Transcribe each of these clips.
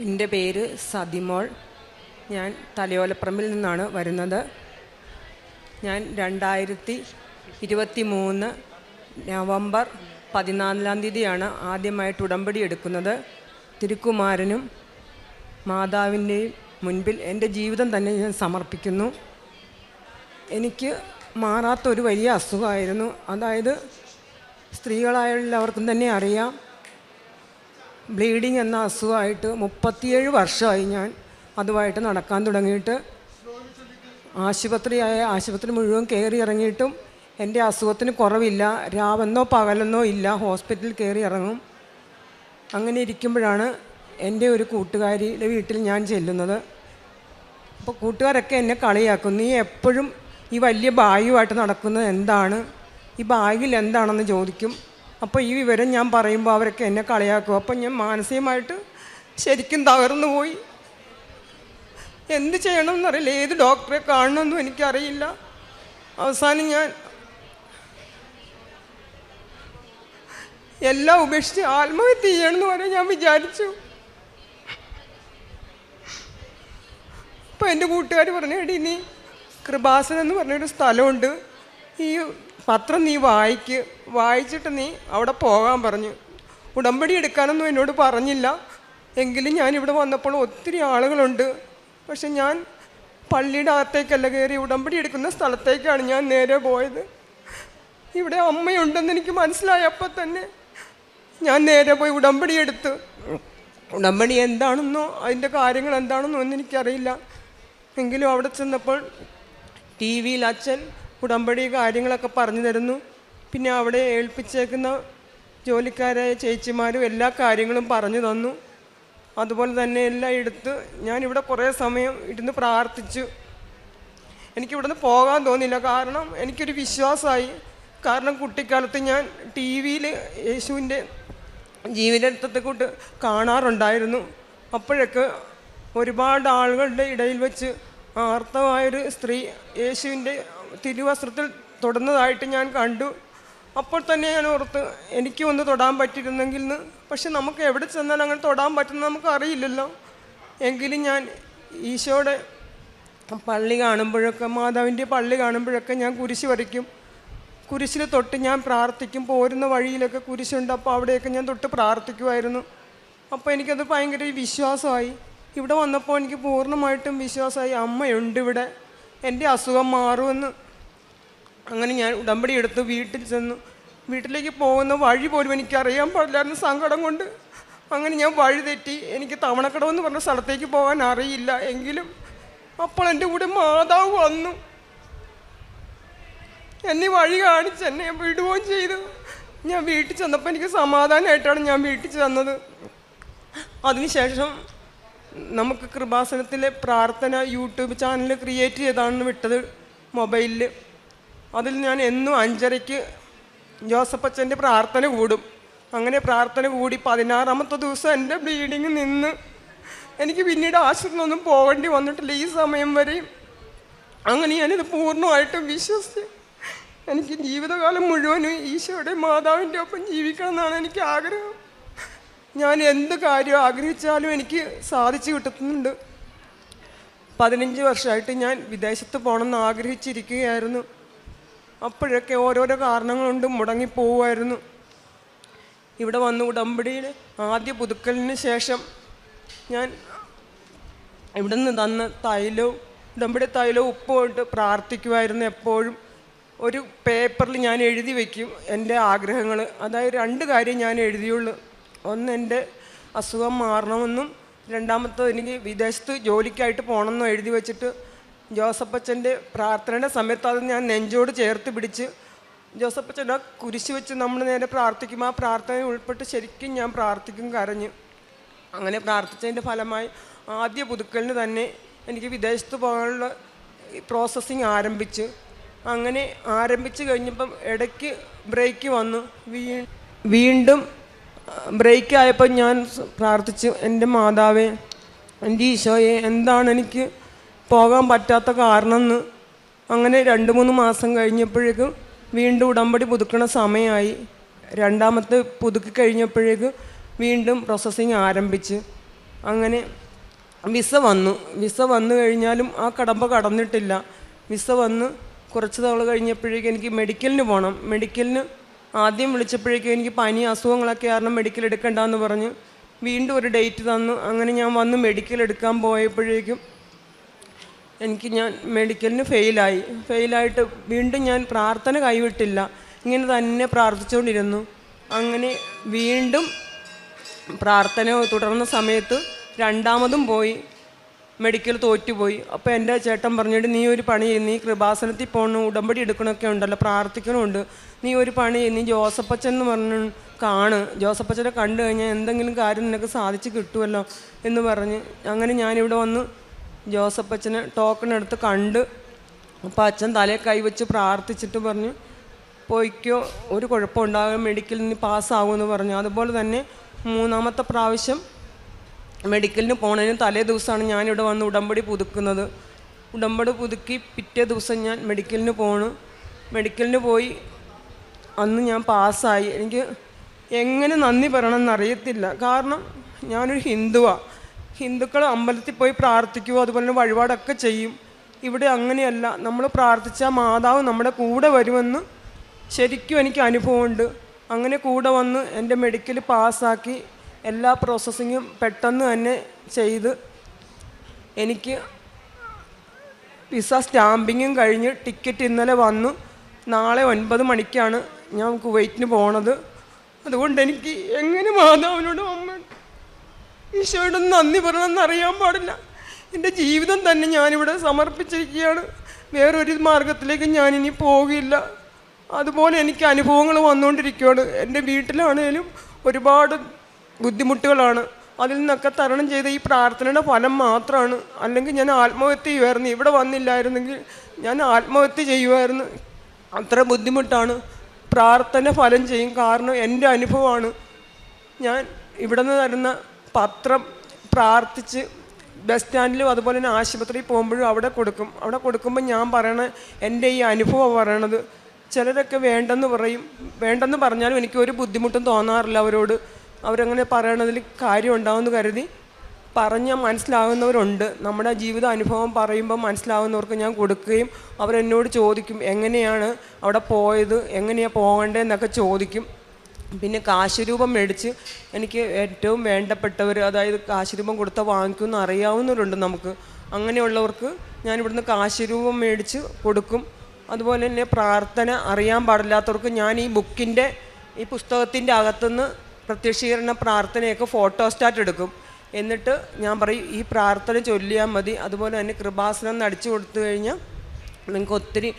എന്റെ പേര് സതിമോൾ. ഞാൻ തലയോലപ്പറമ്പിൽ നിന്നാണ് വരുന്നത്. ഞാൻ രണ്ടായിരത്തി ഇരുപത്തി മൂന്ന് നവംബർ പതിനാലാം തീയതിയാണ് ആദ്യമായിട്ട് ഉടമ്പടി എടുക്കുന്നത്. തിരുക്കുമാരനും മാതാവിന്റെയും മുൻപിൽ എന്റെ ജീവിതം തന്നെ ഞാൻ സമർപ്പിക്കുന്നു. എനിക്ക് മാറാത്ത ഒരു വലിയ അസുഖമായിരുന്നു. അതായത് സ്ത്രീകളായുള്ളവർക്കും തന്നെ അറിയാം. ബ്ലീഡിങ് എന്ന അസുഖമായിട്ട് മുപ്പത്തിയേഴ് വർഷമായി ഞാൻ അതുമായിട്ട് നടക്കാൻ തുടങ്ങിയിട്ട് ആശുപത്രിയായ ആശുപത്രി മുഴുവൻ കയറി ഇറങ്ങിയിട്ടും എന്റെ അസുഖത്തിന് കുറവില്ല രാവെന്നോ പകലെന്നോ ഇല്ല ഹോസ്പിറ്റലിൽ കയറി ഇറങ്ങും. അങ്ങനെ ഇരിക്കുമ്പോഴാണ് എന്റെ ഒരു കൂട്ടുകാരിയുടെ വീട്ടിൽ ഞാൻ ചെല്ലുന്നത്. അപ്പോൾ കൂട്ടുകാരൊക്കെ എന്നെ കളിയാക്കും നീ എപ്പോഴും ഈ വലിയ ബാഗുമായിട്ട് നടക്കുന്നത് എന്താണ്? ഈ ബാഗിൽ എന്താണെന്ന് ചോദിക്കും. അപ്പോൾ ഈ വിവരം ഞാൻ പറയുമ്പോൾ അവരൊക്കെ എന്നെ കളിയാക്കും. അപ്പം ഞാൻ മാനസികമായിട്ട് ശരിക്കും തകർന്നു പോയി എന്ത് ചെയ്യണമെന്നറിയില്ല. ഏത് ഡോക്ടറെ കാണണമെന്നും എനിക്കറിയില്ല. അവസാനം ഞാൻ എല്ലാം ഉപേക്ഷിച്ച് ആത്മഹത്യ ചെയ്യണമെന്ന് വരെ ഞാൻ വിചാരിച്ചു. അപ്പോൾ എന്റെ കൂട്ടുകാർ പറഞ്ഞു എടി നീ കൃപാസനം എന്ന് പറഞ്ഞൊരു സ്ഥലമുണ്ട്. ഈ പത്രം നീ വായിക്ക് വായിച്ചിട്ട് നീ അവിടെ പോകാൻ പറഞ്ഞു. ഉടമ്പടി എടുക്കാനൊന്നും എന്നോട് പറഞ്ഞില്ല. എങ്കിലും ഞാൻ ഇവിടെ വന്നപ്പോൾ ഒത്തിരി ആളുകളുണ്ട്. പക്ഷെ ഞാൻ പള്ളിയുടെ അകത്തേക്കല്ല കയറി ഉടമ്പടി എടുക്കുന്ന സ്ഥലത്തേക്കാണ് ഞാൻ നേരെ പോയത്. ഇവിടെ അമ്മയുണ്ടെന്ന് എനിക്ക് മനസ്സിലായപ്പോൾ തന്നെ ഞാൻ നേരെ പോയി ഉടമ്പടി എടുത്ത്. ഉടമ്പടി എന്താണെന്നോ അതിന്റെ കാര്യങ്ങൾ എന്താണെന്നോ ഒന്നും എനിക്കറിയില്ല. എങ്കിലും അവിടെ ചെന്നപ്പോൾ ടി വിയിൽ അച്ഛൻ ഉടമ്പടി കാര്യങ്ങളൊക്കെ പറഞ്ഞു തരുന്നു. പിന്നെ അവിടെ ഏൽപ്പിച്ചേക്കുന്ന ജോലിക്കാരായ ചേച്ചിമാരും എല്ലാ കാര്യങ്ങളും പറഞ്ഞു തന്നു. അതുപോലെ തന്നെ എല്ലാം എടുത്ത് ഞാനിവിടെ കുറേ സമയം ഇരുന്ന് പ്രാർത്ഥിച്ചു. എനിക്കിവിടുന്ന് പോകാൻ തോന്നില്ല കാരണം എനിക്കൊരു വിശ്വാസമായി. കാരണം കുട്ടിക്കാലത്ത് ഞാൻ ടി വിയിൽ യേശുവിന്റെ ജീവിതത്തെ കൊണ്ട് കാണാറുണ്ടായിരുന്നു. അപ്പോഴൊക്കെ ഒരുപാട് ആളുകളുടെ ഇടയിൽ വെച്ച് ആർത്തമായൊരു സ്ത്രീ യേശുവിന്റെ തിരുവസ്ത്രത്തിൽ തൊടുന്നതായിട്ട് ഞാൻ കണ്ടു. അപ്പോൾ തന്നെ ഞാൻ ഓർത്ത് എനിക്ക് ഒന്ന് തൊടാൻ പറ്റിയിരുന്നെങ്കിൽ എന്ന് പക്ഷെ നമുക്ക് എവിടെ ചെന്നാൽ അങ്ങനെ തൊടാൻ പറ്റുന്ന നമുക്ക് അറിയില്ലല്ലോ. എങ്കിലും ഞാൻ ഈശോയുടെ പള്ളി കാണുമ്പോഴൊക്കെ മാതാവിന്റെ പള്ളി കാണുമ്പോഴൊക്കെ ഞാൻ കുരിശ് വരയ്ക്കും. കുരിശിൽ തൊട്ട് ഞാൻ പ്രാർത്ഥിക്കും. പോരുന്ന വഴിയിലൊക്കെ കുരിശുണ്ട്. അപ്പോൾ അവിടെയൊക്കെ ഞാൻ തൊട്ട് പ്രാർത്ഥിക്കുമായിരുന്നു. അപ്പോൾ എനിക്കത് ഭയങ്കര വിശ്വാസമായി. ഇവിടെ വന്നപ്പോൾ എനിക്ക് പൂർണമായിട്ടും വിശ്വാസമായി. അമ്മയുണ്ട് ഇവിടെ. എന്റെ അസുഖം മാറുമെന്ന് അങ്ങനെ ഞാൻ ഉടമ്പടി എടുത്ത് വീട്ടിൽ ചെന്നു. വീട്ടിലേക്ക് പോകുന്ന വഴി പോലും എനിക്കറിയാൻ പാടില്ലായിരുന്നു സങ്കടം കൊണ്ട്. അങ്ങനെ ഞാൻ വഴി തെറ്റി. എനിക്ക് തവണക്കടവെന്ന് പറഞ്ഞ സ്ഥലത്തേക്ക് പോകാൻ അറിയില്ല. എങ്കിലും അപ്പോൾ എന്റെ കൂടെ മാതാവ് വന്നു. എന്നെ വഴി കാണിച്ച് എന്നെ വിടുകയും ചെയ്തു. ഞാൻ വീട്ടിൽ ചെന്നപ്പോൾ എനിക്ക് സമാധാനമായിട്ടാണ് ഞാൻ വീട്ടിൽ ചെന്നത്. അതിനുശേഷം നമുക്ക് കൃപാസനത്തിലെ പ്രാർത്ഥന യൂട്യൂബ് ചാനൽ ക്രിയേറ്റ് ചെയ്താണ് വിട്ടത് മൊബൈലിൽ അതിൽ ഞാൻ എന്നും അഞ്ചരയ്ക്ക് ജോസഫ് അച്ഛന്റെ പ്രാർത്ഥന കൂടും. അങ്ങനെ പ്രാർത്ഥന കൂടി പതിനാറാമത്തെ ദിവസം എന്റെ ബ്ലീഡിങ് നിന്ന് എനിക്ക് പിന്നീട് ആശുപത്രിയിലൊന്നും പോകേണ്ടി വന്നിട്ടില്ല ഈ സമയം വരെയും അങ്ങനെ ഞാനിത് പൂർണമായിട്ടും വിശ്വസിച്ച് എനിക്ക് ജീവിതകാലം മുഴുവനും ഈശോയുടെ മാതാവിന്റെ ഒപ്പം ജീവിക്കണം എന്നാണ് എനിക്ക് ആഗ്രഹം. ഞാൻ എന്ത് കാര്യം ആഗ്രഹിച്ചാലും എനിക്ക് സാധിച്ചു കിട്ടുന്നുണ്ട്. പതിനഞ്ച് വർഷമായിട്ട് ഞാൻ വിദേശത്ത് പോകണമെന്ന് ആഗ്രഹിച്ചിരിക്കുകയായിരുന്നു. അപ്പോഴൊക്കെ ഓരോരോ കാരണങ്ങൾ കൊണ്ട് മുടങ്ങിപ്പോവുമായിരുന്നു. ഇവിടെ വന്ന് ഉടമ്പടിയിൽ ആദ്യ പുതുക്കലിന് ശേഷം ഞാൻ ഇവിടുന്ന് തന്ന തൈലവും ഉടമ്പടി തൈലവും ഉപ്പും ഇട്ട് പ്രാർത്ഥിക്കുമായിരുന്നു എപ്പോഴും. ഒരു പേപ്പറിൽ ഞാൻ എഴുതി വയ്ക്കും എന്റെ ആഗ്രഹങ്ങൾ. അതായത് രണ്ട് കാര്യം ഞാൻ എഴുതിയുള്ളൂ. ഒന്ന് എന്റെ അസുഖം മാറണമെന്നും രണ്ടാമത്തെ എനിക്ക് വിദേശത്ത് ജോലിക്കായിട്ട് പോകണമെന്നും എഴുതി വെച്ചിട്ട് ജോസഫ് അച്ഛന്റെ പ്രാർത്ഥനയുടെ സമയത്ത് അത് ഞാൻ നെഞ്ചോട് ചേർത്ത് പിടിച്ച് ജോസഫ് അച്ഛൻ ആ കുരിശ് വെച്ച് നമ്മൾ നേരെ പ്രാർത്ഥിക്കും. ആ പ്രാർത്ഥന ഉൾപ്പെട്ട് ശരിക്കും ഞാൻ പ്രാർത്ഥിക്കും കരഞ്ഞ്. അങ്ങനെ പ്രാർത്ഥിച്ചതിന്റെ ഫലമായി ആദ്യ പുതുക്കലിന് തന്നെ എനിക്ക് വിദേശത്ത് പോകാനുള്ള പ്രോസസ്സിങ് ആരംഭിച്ച്. അങ്ങനെ ആരംഭിച്ച് കഴിഞ്ഞപ്പം ഇടയ്ക്ക് ബ്രേക്ക് വന്നു. വീണ്ടും ബ്രേക്ക് ആയപ്പോൾ ഞാൻ പ്രാർത്ഥിച്ച് എന്റെ മാതാവേ എന്റെ ഈശോയെ എന്താണ് എനിക്ക് പോകാൻ പറ്റാത്ത കാരണം എന്ന് അങ്ങനെ രണ്ട് മൂന്ന് മാസം കഴിഞ്ഞപ്പോഴേക്കും വീണ്ടും ഉടമ്പടി പുതുക്കണ സമയമായി. രണ്ടാമത്തെ പുതുക്കി കഴിഞ്ഞപ്പോഴേക്കും വീണ്ടും പ്രോസസ്സിങ് ആരംഭിച്ച്. അങ്ങനെ വിസ വന്നു. വിസ വന്നു കഴിഞ്ഞാലും ആ കടമ്പ കടന്നിട്ടില്ല. വിസ വന്ന് കുറച്ച് നാൾ കഴിഞ്ഞപ്പോഴേക്കും എനിക്ക് മെഡിക്കലിന് പോകണം മെഡിക്കലിന് ആദ്യം വിളിച്ചപ്പോഴേക്കും എനിക്ക് പനി അസുഖങ്ങളൊക്കെ കാരണം മെഡിക്കൽ എടുക്കണ്ടെന്ന് പറഞ്ഞ് വീണ്ടും ഒരു ഡേറ്റ് തന്നു. അങ്ങനെ ഞാൻ വന്ന് മെഡിക്കൽ എടുക്കാൻ പോയപ്പോഴേക്കും എനിക്ക് ഞാൻ മെഡിക്കലിന് ഫെയിലായി ഫെയിലായിട്ട് വീണ്ടും ഞാൻ പ്രാർത്ഥന കൈവിട്ടില്ല. ഇങ്ങനെ തന്നെ പ്രാർത്ഥിച്ചുകൊണ്ടിരുന്നു. അങ്ങനെ വീണ്ടും പ്രാർത്ഥന തുടർന്ന സമയത്ത് രണ്ടാമതും പോയി. മെഡിക്കൽ തോറ്റുപോയി. അപ്പോൾ എന്റെ ചേട്ടൻ പറഞ്ഞിട്ട് നീ ഒരു പണി ചെയ്യുന്നു നീ കൃപാസനത്തിൽ പോകണം ഉടമ്പടി എടുക്കണമൊക്കെ ഉണ്ടല്ലോ പ്രാർത്ഥിക്കണമുണ്ട്. നീ ഒരു പണി ചെയ്യുന്നു ജോസഫച്ചൻ എന്ന് പറഞ്ഞു കാണ്. ജോസഫച്ചനെ കണ്ടു കഴിഞ്ഞാൽ എന്തെങ്കിലും കാര്യം നിനക്ക് സാധിച്ച് കിട്ടുമല്ലോ എന്ന് പറഞ്ഞ് അങ്ങനെ ഞാനിവിടെ വന്ന് ജോസഫച്ചനെ ടോക്കൺ എടുത്ത് കണ്ട് അപ്പോൾ അച്ഛൻ തലയെ കൈവച്ച് പ്രാർത്ഥിച്ചിട്ട് പറഞ്ഞു പോയിക്കോ ഒരു കുഴപ്പമുണ്ടാകും മെഡിക്കലിൽ നിന്ന് പാസ്സാകുമെന്ന് പറഞ്ഞു. അതുപോലെ തന്നെ മൂന്നാമത്തെ പ്രാവശ്യം മെഡിക്കലിന് പോണതിന് തലേ ദിവസമാണ് ഞാനിവിടെ വന്ന് ഉടമ്പടി പുതുക്കുന്നത്. ഉടമ്പടി പുതുക്കി പിറ്റേ ദിവസം ഞാൻ മെഡിക്കലിന് പോണു. മെഡിക്കലിന് പോയി അന്ന് ഞാൻ പാസ്സായി. എനിക്ക് എങ്ങനെ നന്ദി പറയണമെന്ന് അറിയത്തില്ല കാരണം ഞാനൊരു ഹിന്ദുവാണ് ഹിന്ദുക്കൾ അമ്പലത്തിൽ പോയി പ്രാർത്ഥിക്കുമോ അതുപോലെ തന്നെ വഴിപാടൊക്കെ ചെയ്യും. ഇവിടെ അങ്ങനെയല്ല. നമ്മൾ പ്രാർത്ഥിച്ചാൽ മാതാവ് നമ്മുടെ കൂടെ വരുമെന്ന് ശരിക്കും എനിക്ക് അനുഭവമുണ്ട്. അങ്ങനെ കൂടെ വന്ന് എന്റെ മെഡിക്കൽ പാസ്സാക്കി. എല്ലാ പ്രോസസ്സിങ്ങും പെട്ടെന്ന് തന്നെ ചെയ്ത് എനിക്ക് വിസ സ്റ്റാമ്പിങ്ങും കഴിഞ്ഞ് ടിക്കറ്റ് ഇന്നലെ വന്നു. നാളെ ഒൻപത് മണിക്കാണ് ഞാൻ കുവൈറ്റിന് പോണത്. അതുകൊണ്ട് എനിക്ക് എങ്ങനെ മാതാവിനോടും അമ്മ ഈശോയോട് നന്ദി പറയണമെന്ന് അറിയാൻ പാടില്ല. എന്റെ ജീവിതം തന്നെ ഞാനിവിടെ സമർപ്പിച്ചിരിക്കുകയാണ്. വേറൊരു മാർഗത്തിലേക്ക് ഞാനിനി പോകില്ല. അതുപോലെ എനിക്ക് അനുഭവങ്ങൾ വന്നുകൊണ്ടിരിക്കുകയാണ്. എന്റെ വീട്ടിലാണേലും ഒരുപാട് ബുദ്ധിമുട്ടുകളാണ്. അതിൽ നിന്നൊക്കെ തരണം ചെയ്ത ഈ പ്രാർത്ഥനയുടെ ഫലം മാത്രമാണ് അല്ലെങ്കിൽ ഞാൻ ആത്മഹത്യ ചെയ്യുമായിരുന്നു ഇവിടെ വന്നില്ലായിരുന്നെങ്കിൽ ഞാൻ ആത്മഹത്യ ചെയ്യുമായിരുന്നു അത്ര ബുദ്ധിമുട്ടാണ്. പ്രാർത്ഥന ഫലം ചെയ്യും. കാരണം എന്റെ അനുഭവമാണ്. ഞാൻ ഇവിടെ നിന്ന് തരുന്ന പത്രം പ്രാർത്ഥിച്ച് ബസ് സ്റ്റാൻഡിലും അതുപോലെ തന്നെ ആശുപത്രിയിൽ പോകുമ്പോഴും അവിടെ കൊടുക്കും. അവിടെ കൊടുക്കുമ്പോൾ ഞാൻ പറയണ എന്റെ ഈ അനുഭവം പറയണത് ചിലരൊക്കെ വേണ്ടെന്ന് പറയും. വേണ്ടെന്ന് പറഞ്ഞാലും എനിക്ക് ഒരു ബുദ്ധിമുട്ടും തോന്നാറില്ല അവരോട്. അവരങ്ങനെ പറയണതിൽ കാര്യം ഉണ്ടാവുമെന്ന് കരുതി. പറഞ്ഞാൽ മനസ്സിലാകുന്നവരുണ്ട് നമ്മുടെ ജീവിത അനുഭവം പറയുമ്പോൾ മനസ്സിലാവുന്നവർക്ക് ഞാൻ കൊടുക്കുകയും അവരെന്നോട് ചോദിക്കും എങ്ങനെയാണ് അവിടെ പോയത്? എങ്ങനെയാണ് പോകേണ്ടതെന്നൊക്കെ ചോദിക്കും. പിന്നെ കാശുരൂപം മേടിച്ച് എനിക്ക് ഏറ്റവും വേണ്ടപ്പെട്ടവർ അതായത് കാശുരൂപം കൊടുത്താൽ വാങ്ങിക്കുമെന്ന് അറിയാവുന്നവരുണ്ട് നമുക്ക്. അങ്ങനെയുള്ളവർക്ക് ഞാൻ ഇവിടുന്ന് കാശുരൂപം മേടിച്ച് കൊടുക്കും. അതുപോലെ തന്നെ പ്രാർത്ഥന അറിയാൻ പാടില്ലാത്തവർക്ക് ഞാൻ ഈ ബുക്കിന്റെ ഈ പുസ്തകത്തിന്റെ അകത്തുനിന്ന് പ്രത്യക്ഷീകരണ പ്രാർത്ഥനയൊക്കെ ഫോട്ടോസ്റ്റാറ്റ് എടുക്കും. എന്നിട്ട് ഞാൻ പറയും ഈ പ്രാർത്ഥന ചൊല്ലിയാൽ മതി. അതുപോലെ തന്നെ കൃപാസനം നടിച്ചു കൊടുത്തു കഴിഞ്ഞാൽ നിങ്ങൾക്ക് ഒത്തിരി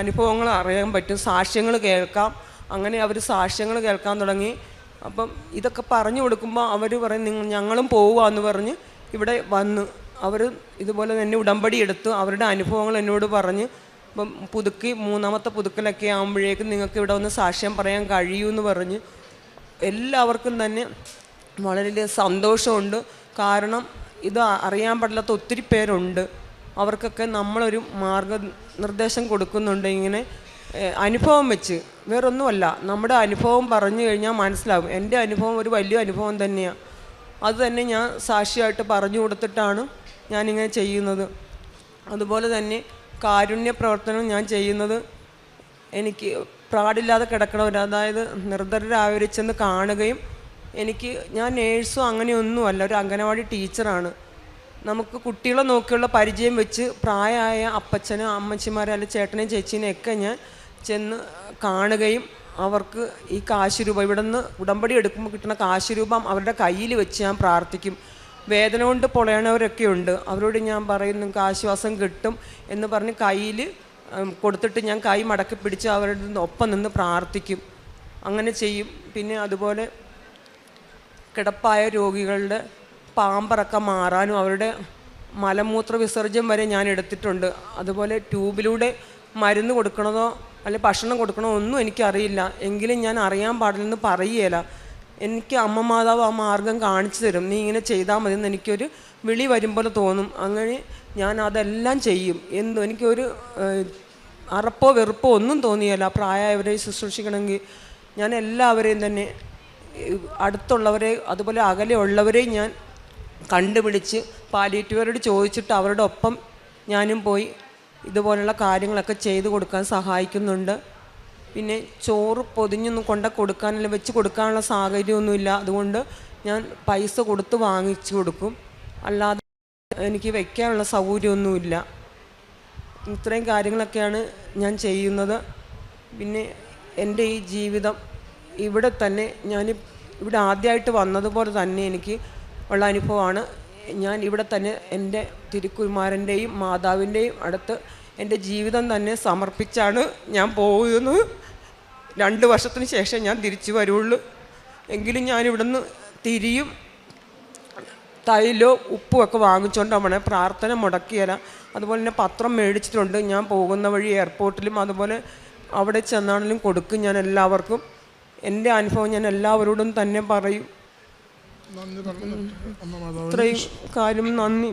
അനുഭവങ്ങൾ അറിയാൻ പറ്റും. സാക്ഷ്യങ്ങൾ കേൾക്കാം. അങ്ങനെ അവർ സാക്ഷ്യങ്ങൾ കേൾക്കാൻ തുടങ്ങി. അപ്പം ഇതൊക്കെ പറഞ്ഞു കൊടുക്കുമ്പോൾ അവർ പറയും നിങ്ങൾ ഞങ്ങളും പോവുകയെന്ന് പറഞ്ഞ് ഇവിടെ വന്ന് അവർ ഇതുപോലെ തന്നെ ഉടമ്പടി എടുത്ത് അവരുടെ അനുഭവങ്ങൾ എന്നോട് പറഞ്ഞ് ഇപ്പം പുതുക്കി മൂന്നാമത്തെ പുതുക്കലൊക്കെ ആകുമ്പോഴേക്കും നിങ്ങൾക്ക് ഇവിടെ ഒന്ന് സാക്ഷ്യം പറയാൻ കഴിയുമെന്ന് പറഞ്ഞ് എല്ലാവർക്കും തന്നെ വളരെ സന്തോഷമുണ്ട്. കാരണം ഇത് അറിയാൻ പാടില്ലാത്ത ഒത്തിരി പേരുണ്ട്. അവർക്കൊക്കെ നമ്മളൊരു മാർഗനിർദ്ദേശം കൊടുക്കുന്നുണ്ട് ഇങ്ങനെ അനുഭവം വെച്ച്. വേറൊന്നുമല്ല നമ്മുടെ അനുഭവം പറഞ്ഞു കഴിഞ്ഞാൽ മനസ്സിലാകും എന്റെ അനുഭവം ഒരു വലിയ അനുഭവം തന്നെയാണ് അത് തന്നെ ഞാൻ സാക്ഷിയായിട്ട് പറഞ്ഞു കൊടുത്തിട്ടാണ് ഞാനിങ്ങനെ ചെയ്യുന്നത്. അതുപോലെ തന്നെ കാരുണ്യ പ്രവർത്തനം ഞാൻ ചെയ്യുന്നത് എനിക്ക് പ്രാടില്ലാതെ കിടക്കണവർ അതായത് നിർദ്ധരരായവരെ കാണുകയും എനിക്ക് ഞാൻ നേഴ്സും അങ്ങനെയൊന്നുമല്ല ഒരു അംഗനവാടി ടീച്ചറാണ്. നമുക്ക് കുട്ടികളെ നോക്കിയുള്ള പരിചയം വെച്ച് പ്രായമായ അപ്പച്ചനും അമ്മച്ചിമാരെ അല്ലെങ്കിൽ ചേട്ടനെയും ചേച്ചീനെയൊക്കെ ഞാൻ ചെന്ന് കാണുകയും അവർക്ക് ഈ കാശ് രൂപ ഇവിടെ നിന്ന് ഉടമ്പടി എടുക്കുമ്പോൾ കിട്ടുന്ന കാശ് രൂപം അവരുടെ കയ്യിൽ വെച്ച് ഞാൻ പ്രാർത്ഥിക്കും. വേദന കൊണ്ട് പൊളയണവരൊക്കെ ഉണ്ട്. അവരോട് ഞാൻ പറയുന്നു കാശ്വാസം കിട്ടും എന്ന് പറഞ്ഞ് കയ്യിൽ കൊടുത്തിട്ട് ഞാൻ കൈ മടക്കി പിടിച്ച് അവരുടെ ഒപ്പം നിന്ന് പ്രാർത്ഥിക്കും. അങ്ങനെ ചെയ്യും. പിന്നെ അതുപോലെ കിടപ്പായ രോഗികളുടെ പാമ്പറൊക്കെ മാറാനും അവരുടെ മലമൂത്ര വിസർജ്യം വരെ ഞാൻ എടുത്തിട്ടുണ്ട്. അതുപോലെ ട്യൂബിലൂടെ മരുന്ന് കൊടുക്കണതോ അല്ലെങ്കിൽ ഭക്ഷണം കൊടുക്കണോ ഒന്നും എനിക്കറിയില്ല. എങ്കിലും ഞാൻ അറിയാൻ പാടില്ലെന്ന് പറയുകയില്ല. എനിക്ക് അമ്മ മാതാവ് ആ മാർഗം കാണിച്ചു തരും. നീ ഇങ്ങനെ ചെയ്താൽ മതി എന്ന് എനിക്കൊരു വിളി വരും പോലെ തോന്നും. അങ്ങനെ ഞാൻ അതെല്ലാം ചെയ്യും. എന്തോ എനിക്കൊരു അറപ്പോ വെറുപ്പോ ഒന്നും തോന്നിയല്ല. പ്രായമായവരെ ശുശ്രൂഷിക്കണമെങ്കിൽ ഞാൻ എല്ലാവരെയും തന്നെ അടുത്തുള്ളവരെ അതുപോലെ അകലെയുള്ളവരെയും ഞാൻ കണ്ടുപിടിച്ച് പാലിയേറ്റീവരോട് ചോദിച്ചിട്ട് അവരുടെ ഒപ്പം ഞാനും പോയി ഇതുപോലുള്ള കാര്യങ്ങളൊക്കെ ചെയ്തു കൊടുക്കാൻ സഹായിക്കുന്നുണ്ട്. പിന്നെ ചോറ് പൊതിഞ്ഞൊന്നും കൊണ്ട കൊടുക്കാനല്ല വെച്ച് കൊടുക്കാനുള്ള സാഹചര്യമൊന്നുമില്ല. അതുകൊണ്ട് ഞാൻ പൈസ കൊടുത്ത് വാങ്ങിച്ചു കൊടുക്കും. അല്ലാതെ എനിക്ക് വയ്ക്കാനുള്ള സൗകര്യമൊന്നുമില്ല. ഇത്രയും കാര്യങ്ങളൊക്കെയാണ് ഞാൻ ചെയ്യുന്നത്. പിന്നെ എന്റെ ഈ ജീവിതം ഇവിടെ തന്നെ ഞാൻ ഇവിടെ ആദ്യമായിട്ട് വന്നതുപോലെ തന്നെ എനിക്ക് ഉള്ള അനുഭവമാണ്. ഞാൻ ഇവിടെ തന്നെ എന്റെ തിരുക്കുമാരന്റെയും മാതാവിന്റെയും അടുത്ത് എന്റെ ജീവിതം തന്നെ സമർപ്പിച്ചാണ് ഞാൻ പോകുന്നത് രണ്ട് വർഷത്തിന് ശേഷം ഞാൻ തിരിച്ചു വരുള്ളൂ. എങ്കിലും ഞാനിവിടുന്ന് തിരിയും തൈലോ ഉപ്പുമൊക്കെ വാങ്ങിച്ചുകൊണ്ട് അവനെ പ്രാർത്ഥന മുടക്കിയല്ല അതുപോലെ തന്നെ പത്രം മേടിച്ചിട്ടുണ്ട്. ഞാൻ പോകുന്ന വഴി എയർപോർട്ടിലും അതുപോലെ അവിടെ ചെന്നാണെങ്കിലും കൊടുക്കും ഞാൻ എല്ലാവർക്കും. എന്റെ അനുഭവം ഞാൻ എല്ലാവരോടും തന്നെ പറയും. ഇത്രയും കാര്യം നന്ദി.